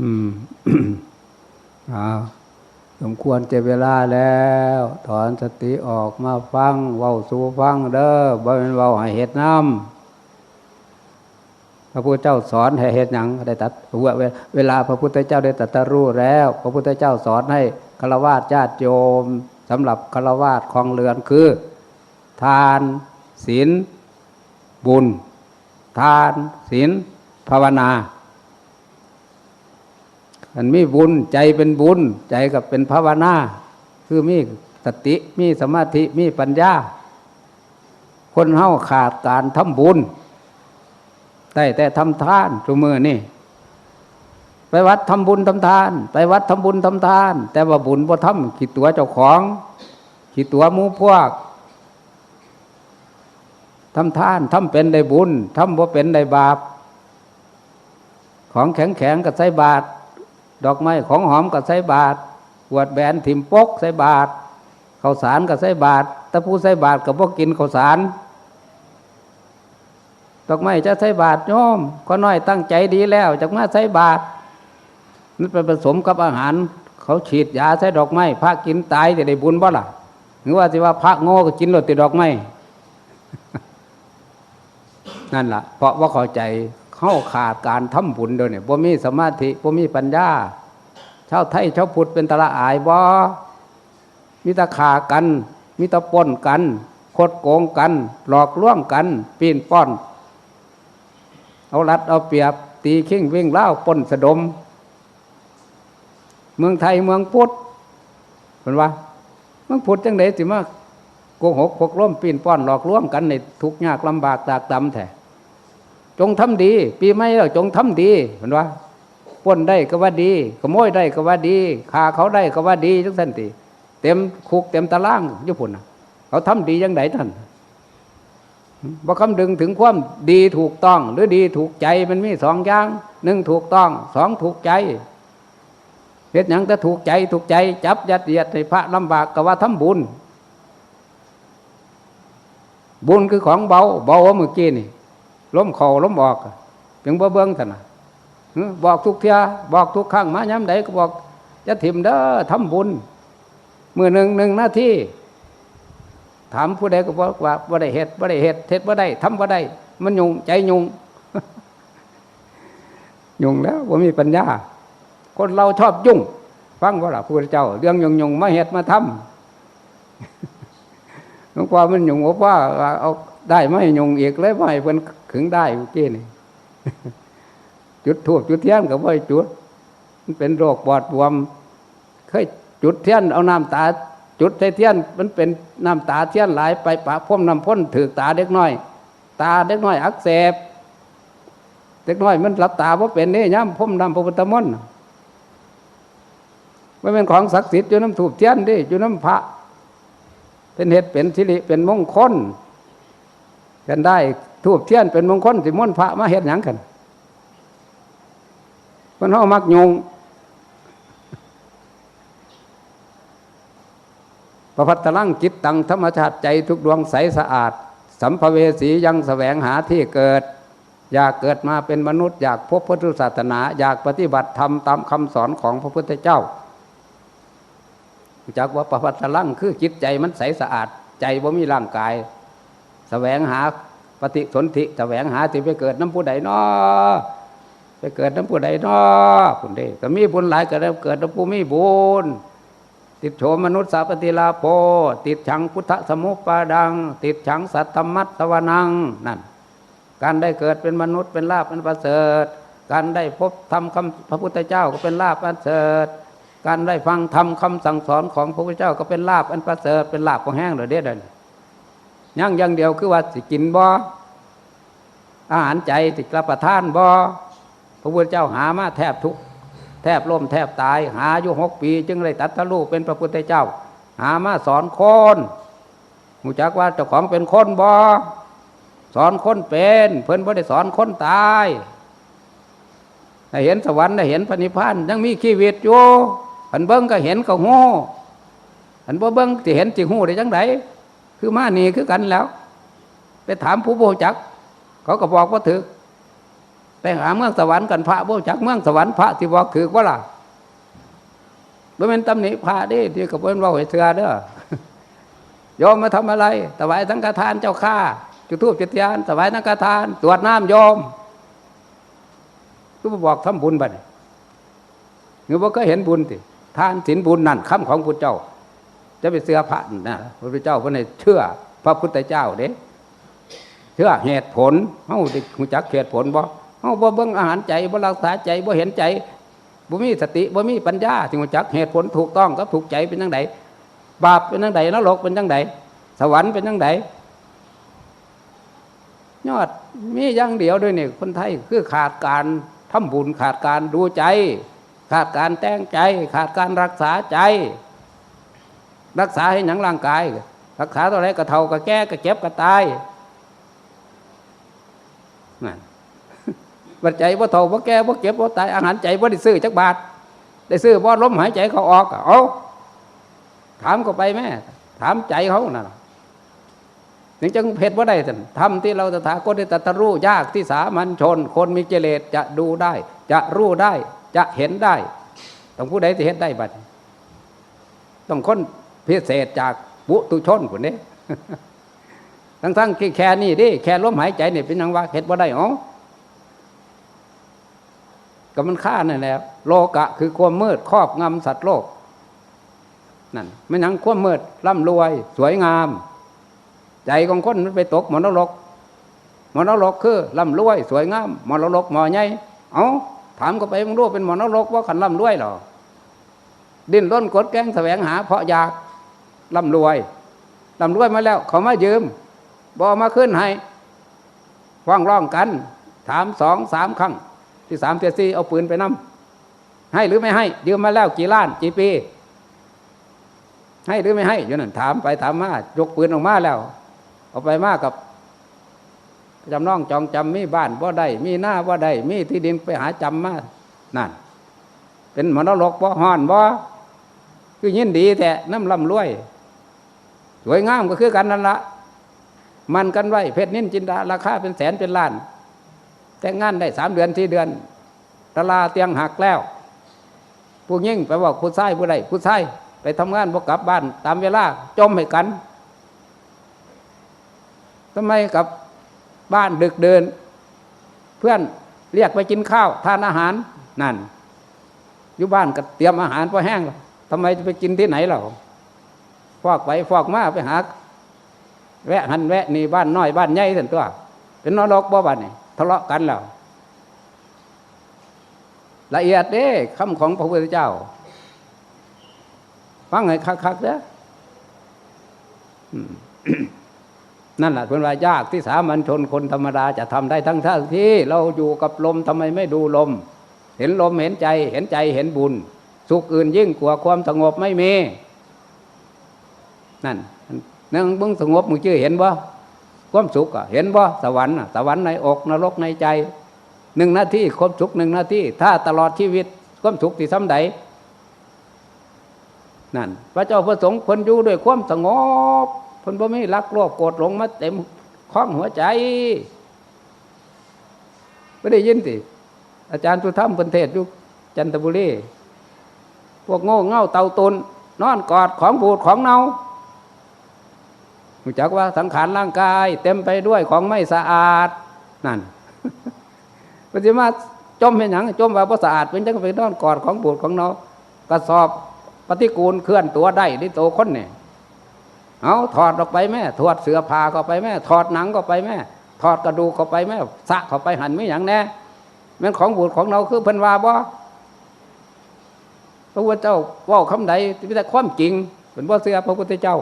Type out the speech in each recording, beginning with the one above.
อืมอ้าวสมควรเจ็เวลาแล้ว ถอนสติออกมาฟังเว้าสู่ฟังเด้อบ่เป็นเว้าให้เฮ็ดน้ำพระพุทธเจ้าสอนให้เฮ็ดหยังได้ตัดเวลาเวลาพระพุทธเจ้าได้ตรัสรู้แล้ว พระพุทธเจ้าสอนให้ฆราวาสญาติโยมสำหรับฆราวาสของเรือนคือ ทานศีลบุญ ทานศีลภาวนา มันมีบุญใจเป็นบุญ ใจกับเป็นภาวนา คือมีสติมีสมาธิมีปัญญา คนเฮาขาดการทำบุญได้แต่ทำทานทุมือนี่ ไปวัดทำบุญทำทาน ไปวัดทำบุญทำทาน แต่ว่าบุญบ่ทำขีดตัวเจ้าของขีดตัวมูพวกทำทานทำเป็นได้บุญทำบ่เป็นได้บาป ของแข็งแข็งๆก็ใส่บาตร ดอกไม้ของหอมก็ใส่บาตรขวดแบนถิ่มปกใส่บาตรข้าวสารก็ใส่บาตรแต่ผู้ใส่บาตรก็บ่กินข้าวสาร ดอกไม้จะใส่บาตรโยมก็น้อยตั้งใจดีแล้วจากมาใส่บาตรนั่นไปผสมกับอาหาร เขาฉีดยาใส่ดอกไม้พระกินตายจะได้บุญบ่ล่ะหรือว่าสิว่าพระโง่ก็กินรถติดดอกไม้นั่นล่ะ เพราะว่าเข้าใจ เข้าขาดการทำบุญเดี๋ยวนี้บ่มีสมาธิบ่มีปัญญาชาวไทยชาวพุทธเป็นตะละอายบ่มีตะขากัน มีตะปนกัน คดโกงกัน หลอกลวงกัน ปีนป้อน เอารัดเอาเปรียบ ตีขิ้งวิ่งเล่าปนสะดม เมืองไทยเมืองพุทธเป็นว่า เมืองพุทธจังไดสิมากโกหกพกล้มปีนป้อนหลอกลวงกันในทุกยากลำบากตากตำแท้ จงทำดี ปีใหม่แล้วจงทำดีเห็นว่าป้นได้ก็ว่าดี ขโมยได้ก็ว่าดีฆ่าเขาได้ก็ว่าดีทุกท่านตีเต็มคุกเต็มตารางญี่ปุ่นนะเขาทำดียังไงท่านบ่คำดึงถึงความดีถูกต้อง หรือดีถูกใจมันมีสองอย่างหนึ่งถูกต้องสองถูกใจเฮ็ดหยังแต่ถูกใจถูกใจ จับยัดเยียดให้พระลำบากก็ว่าทำบุญ บุญคือของเบา เบาเมื่อกี้นี่ ล้มเข่าล้มออกเพียงบ่เบิ้งท่านนะบอกทุกเทียบอกทุกครั้งมาย้ำใดก็บอกจะถิ่มเด้อทำบุญมือหนึ่งหนึ่งหน้าที่ ถามผู้ใดก็บอกว่าบ่ได้เฮ็ดบ่ได้เฮ็ดเฮ็ดบ่ได้ทำบ่ได้ มันยุงใจยุงยุงแล้วว่ามีปัญญา คนเราชอบยุ่ง ฟังว่าล่ะพระเจ้า เรื่องยุงยุงมาเฮ็ดมาทำหลวงพ่อมันยุงบอกว่าเอา ได้ไม่ยุงอีกเลยไม่เพิ่นขึงได้เมื่อกี้นี่จุดทูบจุดเทียนก็บ่ให้จุดมันเป็นโรคปอดบวม เคยจุดเทียนเอาน้ำตา จุดใส่เทียน มันเป็นน้ำตาเทียนหลายไปปะพ่มน้ำพ่นถือตาเด็กน้อย ตาเด็กน้อยอักเสบเด็กน้อยมันหลับตาเพราะเป็นนี่ย่ำพ่มน้ำพระพุทธมนต์ไม่เป็นของศักดิ์สิทธิ์อยู่น้ำถูบเทียนดิอยู่น้ำพระ เป็นเหตุเป็นสิริเป็นมงคล กันได้ทูบเทียนเป็นมงคลสิมนต์พระมาเฮ็ดหยังกันคนเฮามักยงประพัตลังจิตตังธรรมชาติใจทุกดวงใสสะอาด สัมภเวสียังแสวงหาที่เกิด อยากเกิดมาเป็นมนุษย์ อยากพบพุทธศาสนา อยากปฏิบัติธรรมตามคำสอนของพระพุทธเจ้าจากว่าประพัตลังคือจิตใจมันใสสะอาด ใจว่มีร่างกาย แสวงหาปฏิสนธิแสวงหาที่ไปเกิดน้ำผู้ใดนาะไปเกิดน้ำผู้ใดนาะคุณเด้ก็มีบุญหลายก็ได้เกิดน้ำผู้มีบุญติดโฉมมนุษย์สาปฏิลาโภติดฉังพุทธสมุปปาดัง ติดฉังสัตธรรมัตสวนังนั่นการได้เกิดเป็นมนุษย์เป็นลาภเป็นประเสริฐ การได้พบธรรมคำพระพุทธเจ้าก็เป็นลาภประเสริฐ การได้ฟังธรรมคำสั่งสอนของพระพุทธเจ้าก็เป็นลาภอันประเสริฐเป็นลาภของแห้งเลยเด็ดเลย ย่างอย่างเดียวคือว่าสิกินบ่อาหารใจติกรับประทานบ่พระพุทธเจ้าหามาแทบทุก แทบล้มแทบตาย หาอยู่หกปี จึงได้ตัดทะลุเป็นพระพุทธเจ้า หามาสอนคนหูจักว่าเจ้าของเป็นคนบ่สอนคนเป็น เพิ่นบ่ได้สอนคนตายได้เห็นสวรรค์ได้เห็นพระนิพพานยังมีชีวิตอยู่อันเบิ้งก็เห็นก็หูอันบ่เบิ้งจะเห็นจิหูได้จังได คือมานี่คือกันแล้ว ไปถามผู้บจัก เขาก็บอกว่าถือไปหาเมืองสวรรค์กันพระบ่จักเมืองสวรรค์พระที่บอกคือว่าล่ะบ่เป็นตำหนิพระดิที่กับเพิ่นว้าให้เถื่อเด้อโยมมาทำอะไรถวายสังฆทานเจ้าข้าจุดธูปจุดเทียนถวายสังฆทาน ตรวจน้ำโยมก็บอกทำบุญบัดนี้หรือว่าก็เห็นบุญติทานศีลบุญนั่นคำของพุทธเจ้า จะไปเสือพระนะพระพุทธเจ้าเพิ่นให้เชื่อ พระพุทธเจ้าเด้เชื่อเหตุผลเฮาได้รู้จักเหตุผลบ่เฮาบ่เบิ่งอาหารใจบ่รักษาใจบ่เห็นใจบ่มีสติบ่มีปัญญาที่รู้จักเหตุผลถูกต้องกับถูกใจเป็นจังไดบาปเป็นจังไดนรกเป็นจังไดสวรรค์เป็นจังไดยอดมีอย่างเดียวด้วยนี่คนไทยคือขาดการทำบุญขาดการดูใจ ขาดการแต่งใจ ขาดการรักษาใจ รักษาให้หนังร่างกาย รักษาตัวไรก็เทาก็แก่ก็เจ็บก็ตายนั่นบัดใจว่าเทาว่าแก่ว่าเก็บว่าตายอาหารใจว่าได้ซื้อจักบาท ได้ซื้อว่าล้มหายใจเขาออกเอาถามก็ไปแม่ ถามใจเขาน่ะถึงจังเพชรว่าได้ท่านทำที่เราตถาคตได้ตรัสรู้ยากที่สามัญชน คนมีกิเลสจะดูได้ จะรู้ได้ จะเห็นได้ ต้องผู้ใดที่เห็นได้บัดต้องคน พิเศษจากบุตุชนคนนี้ทั้งๆที่แค่นี้ดิแค่ลมหายใจเนี่ยเป็นหยังว่าเห็ดว่าได้อ๋อก็มันฆ่านั่นแหละโลกะ คือความมืดครอบงำสัตว์โลกนั่นไม่นังความมืดร่ำรวย สวยงาม ใจของคนมันไปตกมรรกมรรกคือร่ำรวย สวยงามมรรกหมอใหญ่เอาถามก็ไปมึงรู้เป็นมรรกว่าขันร่ำรวยหรอดิ้นร่นกดแกงแสวงหาเพราะอยาก ร่ำรวยร่ำรวยมาแล้วเขามายืมบอมาขึ้นให้ฟ้องร้องกัน ถามสองสามครั้ง ที่สามเทียสี่เอาปืนไปนำให้หรือไม่ให้ยืมมาแล้วกี่ล้านกี่ปี ให้หรือไม่ให้อยู่นั่นถามไปถามมายกปืนออกมาแล้ว เอาไปมากับจำน้องจองจำมีบ้านบ่ได้มีหน้าบ่ได้มีที่ดินไปหาจำมานั่นเป็นมโนรกบ่ฮ้อนบ่คือยินดีแต่น้ำลำรวย สวยงามก็คือกันนั่นละมันกันไว้เพชรนิ่นจินดาราคาเป็นแสนเป็นล้าน แต่งงานได้สามเดือนสี่เดือนตลาเตียงหักแล้วผู้ยิ่งไปบอกผู้ชายผู้ใดผู้ชายไปทำงานบกกลับบ้าน ตามเวลาจมให้กันทำไมกับบ้านดึกเดิน เพื่อนเรียกไปกินข้าว ทานอาหารนั่นอยู่บ้านก็เตรียมอาหารพอแห้งแล้วทำไมจะไปกินที่ไหนเรา ฟอกไปฟอกมาไปหาแวะหันแวะนี่บ้านน้อยบ้านใหญ่สันตัว เป็นนรกบ่บ้านนี่ทะเลาะกันแล้วละเอียดเด้คำของพระพุทธเจ้า ฟังให้คักๆเด้อนั่นแหละเป็นว่ายากที่สามัญชนคนธรรมดาจะทำได้ทั้งทั้งที่เราอยู่กับลมทำไมไม่ดูลม เห็นลมเห็นใจ เห็นใจเห็นบุญ สุขอื่นยิ่งกว่าความสงบไม่มี นั่นนั่งมึงสงบมึงชื่อเห็นบ่ความสุขอะเห็นบ่สวรรค์อะสวรรค์ในอกนรกในใจหนึ่งนาทีความสุขหนึ่งนาทีถ้าตลอดชีวิตความสุขที่ซ้ำใดนั่น พระเจ้าพระสงฆ์คนอยู่ด้วยความสงบคนบ่มีรักโลภโกรธหลงมาเต็มคล้องหัวใจไม่ได้ยินสิอาจารย์สุธรรมเป็นเทศอยู่จันทบุรีพวกโง่เง่าเตาตุนนอนกอดของบูดของเนา รู้จักว่าสังขารร่างกาย เต็มไปด้วยของไม่สะอาดนั่นปฏิมาจมเป็นหยังจมว่าบ่สะอาดเป็นจังไปนอนกอดของบูดของเนากระสอบปฏิกูลเคลื่อนตัวได้ที่โตคนเนี่ยเอาถอดออกไปแม่ถอดเสื้อผ้าเข้าไปแม่ถอดหนังเข้าไปแม่ถอดกระดูกเข้าไปแม่สะเข้าไปหันไม่อย่างแน่แม่นของบูดของเราคือเพิ่นว่าบ่พระพุทธเจ้าเว่าคำใดที่แต่ความจริงเป็นบ่เสื้อพระพุทธเจ้า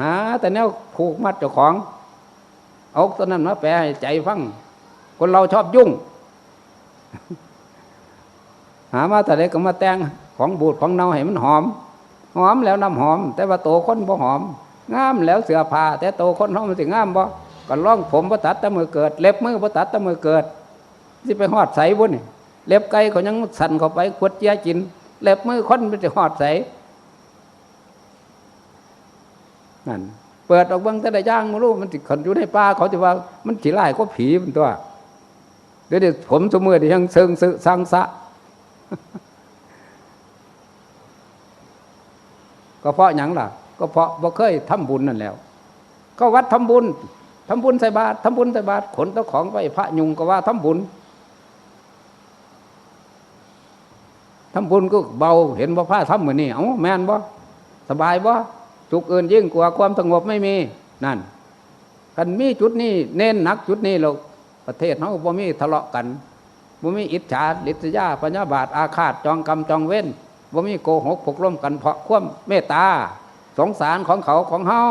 หา แต่แนวผูกมัดเจ้าของ เอาตอนนั้นมาแปลให้ใจฟัง คนเราชอบยุ่ง หามาแต่เล็กก็มาแต่งของบูดของเน่าให้มันหอม หอมแล้วน้ำหอม แต่ว่าโตคนบ่หอมงามแล้วเสื้อผ้าแต่โตคนหอมมันสิงามบ่ก็ล่องผมบ่ตัดต่มือเกิด เล็บมือบ่ตัดต่มือเกิดสิไปหอดใสบุ่นเล็บไก่เขายังสั่นเข้าไปขวดเจียกิน เล็บมือคนมันจะหอดใส นั่นเปิดออกเบิ่งแต่ละอย่างมารู้มันสิขันอยู่ในป่าเขาจะว่ามันสิไล่ก็ผีมันตัวเดี๋ยวเดี๋ยวผมสมือที่ยังเซิงซึสังสะ ก็เพราะหยังล่ะ ก็เพราะบ่เคยทำบุญนั่นแล้ว ก็วัดทำบุญทำบุญใส่บาตรทำบุญใส่บาตรขนเจ้าของไปพระยุงก็ว่าทำบุญทำบุญก็เบาเห็นว่าพระทำเหมือนนี่เอ้าแม่นบ่สบายบ่ สุขอื่นยิ่งกว่าความสงบไม่มีนั่นกันมีจุดนี้เน้นหนักจุดนี้เราประเทศเขาบ่มีทะเลาะกันบ่มีอิจฉาลิษยาปัญญาบาทอาฆาตจองกรรมจองเว้นบ่มีโกหกพกล้มกันเพราะความเมตตา สงสารของเขาของเฮา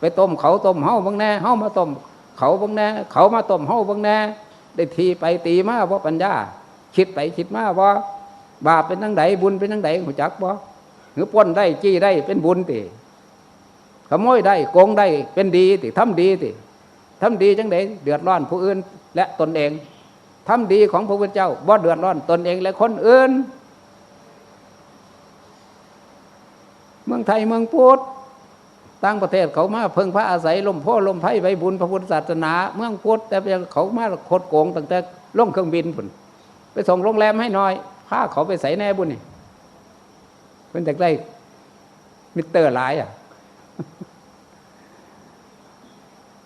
ไปต้มเขาต้มเฮาบางแน่เฮามาต้มเขาบางแน่เขามาต้มเฮาบางแน่ได้ทีไปตีมาบ่ปัญญา คิดไปคิดมาบ่บาปเป็นทั้งใดบุญเป็นทั้งใดหูจักบ่หรือปล้นได้จี้ได้เป็นบุญติ ขโมยได้โกงได้เป็นดีติทำดีติทำดีจังไดเดือดร้อนผู้อื่นและตนเองทำดีของพระพุทธเจ้าบ่เดือดร้อนตนเองและคนอื่น เมืองไทยเมืองพุทธต่างประเทศเขามาเพิ่งพระอาศัยลมพ่อลมไพ่ใบบุญพระพุทธศาสนา เมืองพุทธแต่เขามาโคดโกงตั้งแต่ล่องเครื่องบินพุ่นไปส่งโรงแรมให้หน่อยพาเขาไปใส่แน่บุญนี่เป็นจากได้มิเตอร์หลายอะ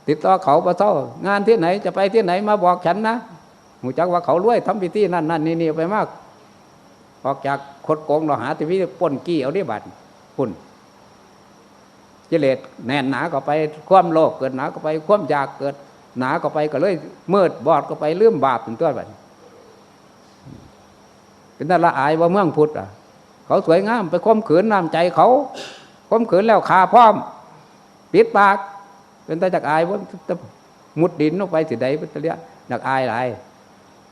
ติดต่อเขาประเท่างานที่ไหนจะไปที่ไหนมาบอกฉันนะหูจักว่าเขารวยทำพิธีนั่นนั่นนี่นี่ไปมาก ออกจากคดโกงเราหาที่พิธีปล้นกี้เอาได้บัตรพุ่นกิเลสแน่นหนาก็ไปความโลภเกิดหนาก็ไปความอยากเกิด หนาก็ไปก็เลยมืดบอดก็ไปเลืมบาปถึงตัวบัดเป็นน่าละอายว่าเมืองพุทธอะ เขาสวยงามไปข่มขืนน้ำใจเขา ข่มขืนแล้วคาพร้อม ปิดปาก เป็นตาจากอายว่าจะมุดดินลงไปสิใดเป็นตะเลียจากอายหลาย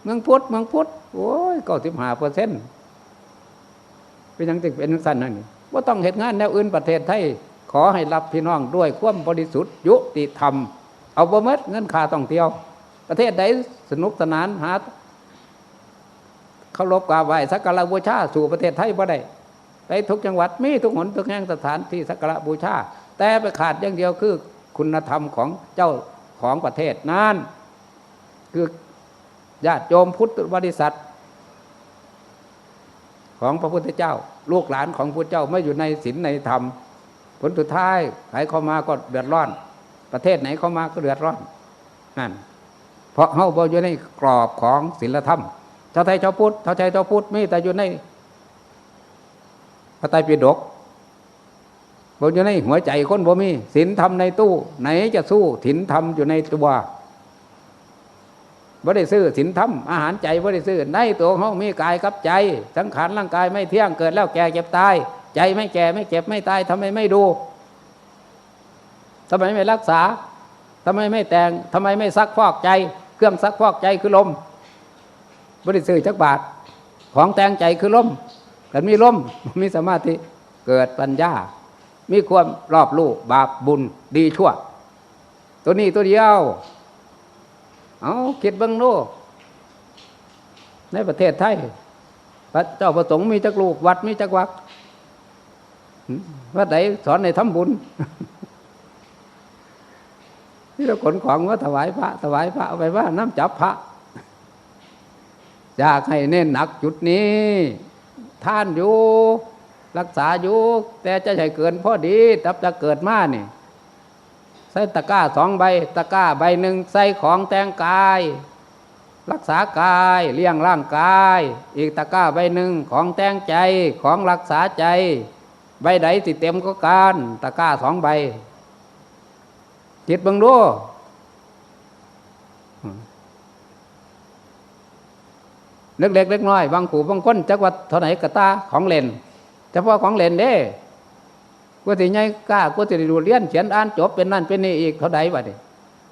เมืองพุทธเมืองพุทธโอ้ยเก้าสิบห้าเปอร์เซ็นต์เป็นยังติเป็นสั้นนั่นว่าต้องเหตุงานแนวอื่นประเทศไทยขอให้รับพี่น้องด้วยความบริสุทธิ์ ยุติธรรม เอาบ่เมิดเงินค่าต้องเที่ยว ประเทศใดสนุกสนานหาเคารพกราบไหว้สักการะบูชาสู่ประเทศไทยบ่ได้ ไปทุกจังหวัดมีทุกหนทุกแห่งสถานที่สักการะบูชา แต่ไปขาดอย่างเดียวคือคุณธรรมของเจ้าของประเทศนั่นคือญาติโยมพุทธบริษัท ของพระพุทธเจ้า ลูกหลานของพระเจ้าไม่อยู่ในศีลในธรรม ผลสุดท้ายใครเข้ามาก็เดือดร้อน ประเทศไหนเข้ามาก็เดือดร้อนนั่นเพราะเฮาบ่อยู่ในกรอบของศีลธรรมชาวไทยชาวพุทธชาวไทยชาวพุทธมีแต่อยู่ใน พระไตรปิฎกบ่อยู่ในหัวใจคนบ่มีศีลธรรมในตู้ ไหนจะสู้ศีลธรรมอยู่ในตัวบ่ได้ซื้อศีลธรรมอาหารใจบ่ได้ซื้อในตัวเฮามีกายกับใจ สังขารร่างกายไม่เที่ยงเกิดแล้วแก่เจ็บตาย ใจไม่แก่ไม่เจ็บไม่ตายทำไมไม่ดูทำไมไม่รักษาทำไมไม่แต่งทำไมไม่ซักฟอกใจ เครื่องซักฟอกใจคือลมบริสุทธิ์จักบาทของแต่งใจคือลม กันมีลมมีสมาธิเกิดปัญญา มีความรอบรู้บาปบุญดีชั่ว ตัวนี้ตัวเดียว เอาคิดเบ้งโน่ในประเทศไทย พระเจ้าประสงค์มีจักลูกวัดมีจักวัดวัดไหนสอนในทำบุญที่เราขนของว่าถวายพระ ถวายพระเอาไปว่าน้ำจับพระอยากให้เน้นหนักจุดนี้ ท่านอยู่ รักษาอยู่ แต่จะใช่เกินพอดีตับจะเกิดมาเนี่ยใส่ตะก้าสองใบ ตะก้าใบหนึ่งใส่ของแต่งกาย รักษากายเลี้ยงร่างกาย อีกตะก้าใบหนึ่งของแต่งใจของรักษาใจ ใบใดสิเต็มก็การ ตะก้าสองใบคิดเบิ่งดู เล็กเล็กเล็กน้อยบางขู่บางคนจักว่าเท่าไหนกระตาของเล่นเฉพาะของเล่นเด้กูสิไงกล้ากูสิดูเรียนเขียนอ่านจบเป็นนั่นเป็นนี่อีกเท่าไหนบัดนี้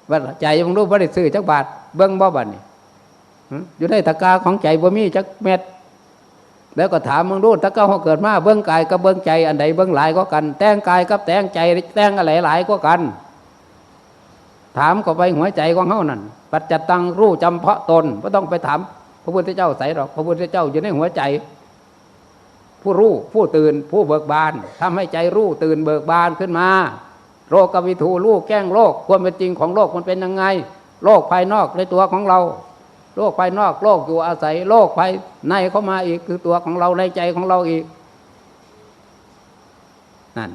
ว่าใจบางรู้บ่ได้ซื้อจักบาทเบิ่งบ่บัดนี้อยู่ในตะกาของใจบ่มีจักเม็ดแล้วก็ถามมึงดูถ้าเก้าเขาเกิดมาเบื้องกายกับเบื้องใจอันใดเบื้องหลายก็กัน แต่งกายกับแต่งใจแต่งอะไรหลายก็กัน ถามก็ไปหัวใจของเขานั่นปัจจตังรู้จำเพาะตนไม่ต้องไปถาม พระพุทธเจ้าใส่หรอก พระพุทธเจ้าอยู่ในหัวใจ ผู้รู้ผู้ตื่นผู้เบิกบานทำให้ใจรู้ตื่นเบิกบานขึ้นมา โลกวิถูลูกแกล้งโลกความเป็นจริงของโลกมันเป็นยังไง โลกภายนอกในตัวของเรา โลกภายนอกโลกอยู่อาศัย โลกภายในเข้ามาอีกคือตัวของเราในใจของเราอีกนั่น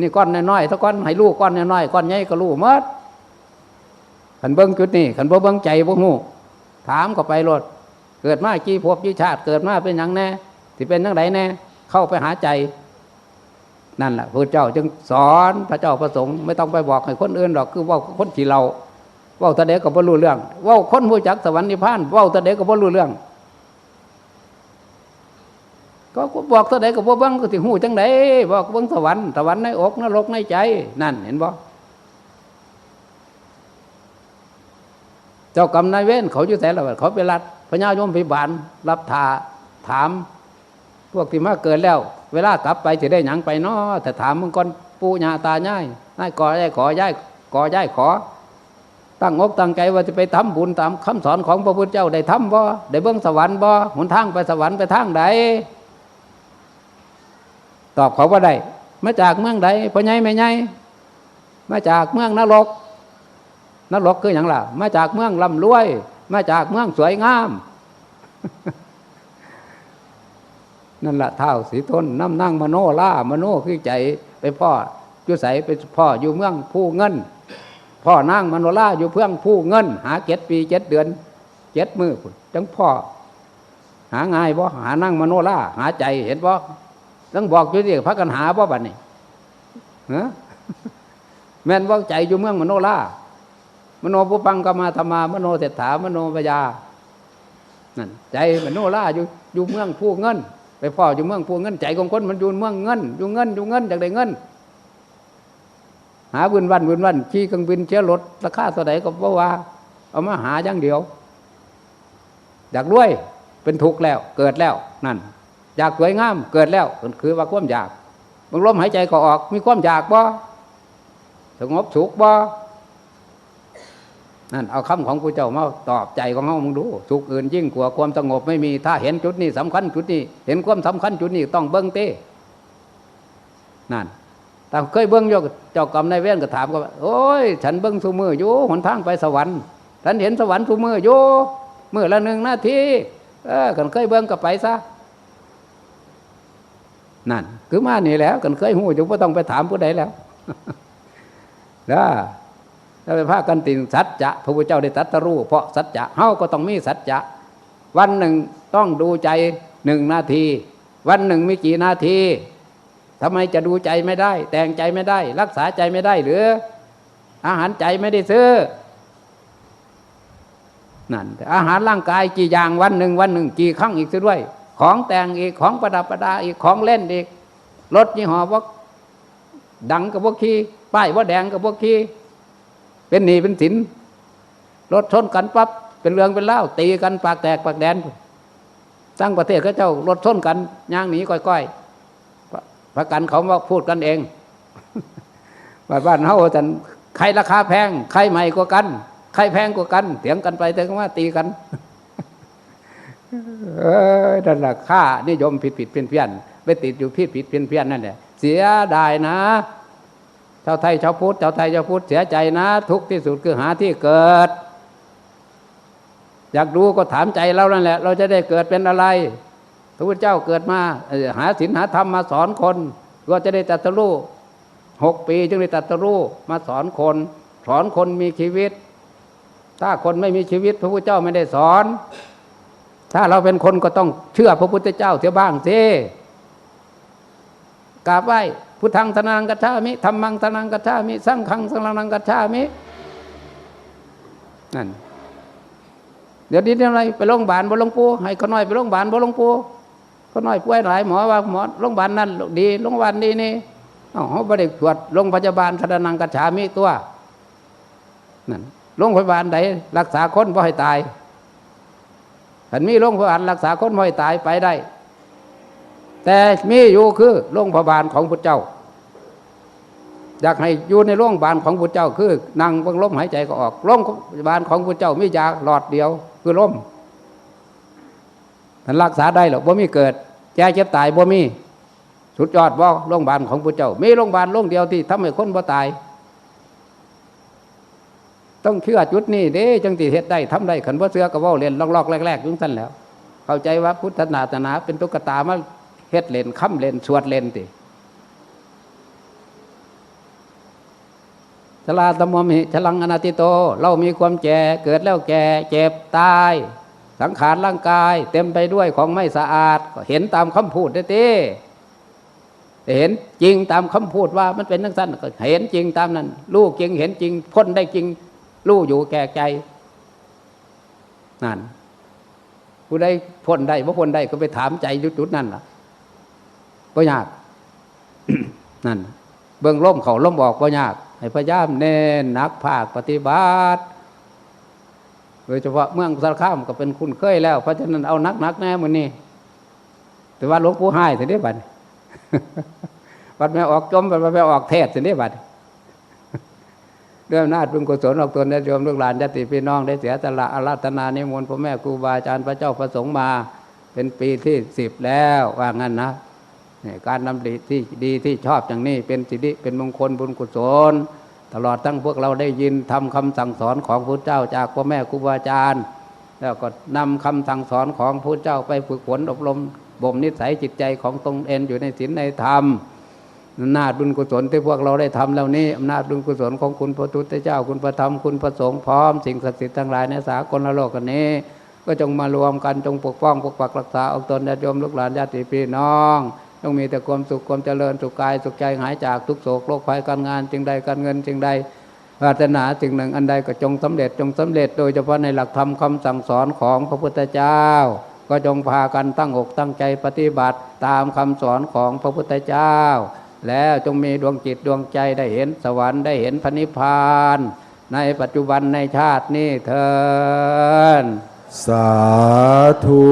นี่ก้อนน้อยๆถ้าก้อนให้ลูกก้อนน้อยๆก้อนใหญ่ก็รู้หมดขันเบิ้งจุดนี่ขันบ่เบิ้งใจบ่หูถามก็ไปรถ เกิดมากี่ภพกี่ชาติเกิดมาเป็นหยังแน่ที่เป็นยังไงแน่ เข้าไปหาใจ นั่นแหละพระเจ้าจึงสอนพระเจ้าประสงค์ไม่ต้องไปบอกให้คนอื่นหรอกคือว่าคนที่เราว่าแตะเด็กก็บ่รู้เรื่องว่าคนผู้จักสวรรค์นิพพานว่าแตะเด็กก็บ่รู้เรื่อง ก็บอกตะเด็กก็บ่เบิ่งก็สิฮู้จังไดบอกเบิ่งสวรรค์สวรรค์ในอกนรกในใจ นั่นเห็นบ่เจ้ากรรมนายเวรเขาอยู่แต่ละวันเขาไปรับ พญายมพิบาลรับทาถาม พวกที่มาเกิดแล้ว เวลากลับไปจะได้หยังไปเนาะแต่ถามมึงก่อนปู่ย่าตายายนายก่อยายขอย่ายก่อยายขอ ตั้งอกตั้งใจว่าจะไปทำบุญตามคำสอนของพระพุทธเจ้าได้ทำบ่ได้เบื้องสวรรค์บ่หนทางไปสวรรค์ไปทางใดตอบเขาว่าได้มาจากเมืองใดพ่อใหญ่แม่ใหญ่มาจากเมืองนรกนรกคืออย่างล่ะ มาจากเมืองร่ำรวย มาจากเมืองสวยงาม นั่นแหละเท่าสีทนน้ำนั่งมโนล่ามโนคือใจไปพ่ออยู่ใสไปพ่ออยู่เมืองผู้เงิน พ่อนั่งมโนล่าอยู่เพื่องผู้เงิน หาเจ็ดปีเจ็ดเดือนเจ็ดมือพุ่นจังพ่อ หาง่ายบ่หานั่งมโนล่าหาใจเห็นบ่ต้องบอกอยู่ดิพักกันหาบ่บัดนี้ฮะแม่นว่าใจอยู่เมืองมโนล่า มโนปุปังกมาธรรมามโนเศรษฐามโนปยานั่นใจมโนล่าอยู่อยู่เมืองผู้เงิน ไปพ่ออยู่เมืองผู้เงิน ใจของคนมันอยู่เมืองเงินอยู่เงินอยู่เงินจากได้เงิน หาวินวันวินวันขี่เครื่องบินเชื้อรถราคาเท่าไหร่ก็บ่ว่า เอามาหาอย่างเดียว อยากรวยเป็นทุกข์แล้ว เกิดแล้วนั่น อยากสวยงามเกิดแล้วมันคือว่าความอยากมึงลมหายใจก็ออก มีความอยากบ่สงบสุขบ่ นั่นเอาคำของพระเจ้ามาตอบใจของเขามึงดูสุขอื่นยิ่งกว่าความสงบไม่มีถ้าเห็นจุดนี้สำคัญจุดนี้ เห็นความสำคัญจุดนี้ต้องเบิ้งเต้นั่นแต่เคยเบิ้งโยกเจ้ากรรมนายเวรก็ถามก็โอ้ย ฉันเบิ้งสูมืออยู่หนทางไปสวรรค์ฉันเห็นสวรรค์สูมืออยู่มือละหนึ่งนาทีเออกันเคยเบิ้งก็ไปซะนั่น คือมานี่แล้วกันเคยหูอยู่ไ่ต้องไปถามผู้ใดแล้วนะ ถ้าไปพากันติงสัจจะพระพุทธเจ้าได้ตรัสรู้เพราะสัจจะเฮาก็ต้องมีสัจจะวันหนึ่งต้องดูใจหนึ่งนาที วันหนึ่งมีกี่นาทีทำไมจะดูใจไม่ได้ แต่งใจไม่ได้ รักษาใจไม่ได้หรือ อาหารใจไม่ได้ซื้อนั่นอาหารร่างกายกี่อย่างวันหนึ่งวันหนึ่งกี่ครั้งอีกซะด้วย ของแต่งอีกของประดับประดาอีกของเล่นอีกรถยี่ห้อว่าดังกับพวกขี้ป้ายว่าแดงกับพวกขี้ เป็นหนีเป็นสินรถชนกันปั๊บเป็นเรื่องเป็นเล่าตีกันปากแตกปากแดนตั้งประเทศเขาเจ้ารถชนกันย่างหนีก้อยๆประกันเขาว่าพูดกันเองบ้านบ้านเฮาแต่ใครราคาแพง ใครใหม่กว่ากัน ใครแพงกว่ากันเถียงกันไปแต่ก็ว่าตีกันเออนั่นแหละค่านิยมผิดผิดเพี้ยนเพี้ยนไปติดอยู่ผิดผิดเพี้ยนเพี้ยนนั่นแหละเสียดายนะ ชาวไทยชาวพุทธชาวไทยชาวพุทธเสียใจนะ ทุกที่สุดคือหาที่เกิด อยากรู้ก็ถามใจเรานั่นแหละ เราจะได้เกิดเป็นอะไรพระพุทธเจ้าเกิดมาหาศีลหาธรรมมาสอนคนก็จะได้ตรัสรู้หกปีจึงได้ตรัสรู้มาสอนคน สอนคนมีชีวิต ถ้าคนไม่มีชีวิต พระพุทธเจ้าไม่ได้สอน ถ้าเราเป็นคนก็ต้องเชื่อพระพุทธเจ้าเสียบ้างสิกราบไหว้ พุทธังสนังกัจฉามิธรรมังสนังกัจฉามิสังฆังสนังกัจฉามินั่นเดี๋ยวนี้อะไรไปโรงพยาบาลบ่หลวงปู่ให้เขาน้อยไปโรงพยาบาลบ่หลวงปู่เขาน้อยป่วยหลายหมอว่าหมอโรงพยาบาลนั้นดีโรงพยาบาลนี้นี่เอ้าเขาบ่ได้ตรวจโรงพยาบาลสนังกัจฉามิตัวนั่นโรงพยาบาลใดรักษาคนบ่ให้ตายถ้ามีโรงพยาบาลรักษาคนบ่ให้ตายไปได้ แต่มีอยู่คือโรงพยาบาลของพระเจ้า อยากให้อยู่ในโรงพยาบาลของพระเจ้า คือนั่งเบิ่งลมหายใจก็ออกโรงพยาบาลของพระเจ้ามียาหลอดเดียว คือลมมันรักษาได้หรอบ่มีเกิดแก่เจ็บตายบ่มีสุดยอดบ่โรงพยาบาลของพระเจ้า มีโรงพยาบาลโรงเดียวที่ทำให้คนบ่ตาย ต้องเชื่อจุดนี้เด้จังสิเฮ็ดได้ทำได้ขันว่าเสือก็เว้าเล่นลอกๆแรกๆจังซั่นแล้ว เข้าใจว่าพุทธศาสนาเป็นตุ๊กตามา เฮ็ดเลนค้ำเลนสวดเลนติชลาตมมิฉลังอนาติโต เรามีความแก่เกิดแล้วแก่เจ็บตาย สังขารร่างกาย เต็มไปด้วยของไม่สะอาด ก็เห็นตามคำพูดได้ติเห็นจริงตามคำพูดว่ามันเป็นทั้งสั้นก็เห็นจริงตามนั้นรู้จริงเห็นจริงพ้นได้จริงรู้อยู่แก่ใจนั่นผู้ใดพ้นได้บ่พ้นได้ก็ไปถามใจจุดๆนั่นล่ะ บ่ยากนั่น เบื้องล่มเขาล่มบอกบ่ยาก ให้พยายามเน้นนักภาคปฏิบัติโดยเฉพาะเมืองสารคามก็เป็นคุณเคยแล้ว เพราะฉะนั้นเอานักนักแน่มือนี้แต่ว่าหลวงปู่ให้สิได้บัดบัดแม่ออกจมบัดแม่ออกเทศสิได้บัดด้วยอำนาจบุญกุศลออกตนได้โยมลูกหลานญาติพี่น้องได้เสียสละอาราธนานิมนต์พ่อแม่ครูบาอาจารย์พระเจ้าพระสงฆ์มา เป็นปีที่สิบแล้วว่างั้นนะ การนำดีที่ดีที่ชอบอย่างนี้เป็นสิริเป็นมงคลบุญกุศล ตลอดทั้งพวกเราได้ยินทำคำสั่งสอนของพระเจ้าจากพ่อแม่ครูบาอาจารย์ แล้วก็นำคำสั่งสอนของพระเจ้าไปฝึกฝนอบรมบ่มนิสัยจิตใจของตนเองอยู่ในศีลในธรรมอำนาจบุญกุศลที่พวกเราได้ทำแล้วนี้อำนาจบุญกุศลของคุณพระพุทธเจ้าคุณพระธรรมคุณพระสงฆ์พร้อมสิ่งศักดิ์สิทธิ์ทั้งหลายในสากลโลกกันนี้ ก็จงมารวมกันจงปกป้องปกปักรักษาเอาตนญาติโยมลูกหลานญาติพี่น้อง จงมีแต่ความสุขความเจริญสุขกายสุขใจหายจากทุกโศกโรคภัยการงานจึงใดการเงินจึงใดปรารถนาสิ่งหนึ่งอันใดก็จงสำเร็จจงสำเร็จโดยเฉพาะในหลักธรรมคำสั่งสอนของพระพุทธเจ้า ก็จงพากันตั้งอกตั้งใจปฏิบัติตามคำสอนของพระพุทธเจ้า แล้วจงมีดวงจิตดวงใจได้เห็นสวรรค์ได้เห็นพระนิพพาน ในปัจจุบันในชาตินี้เถินสาธุ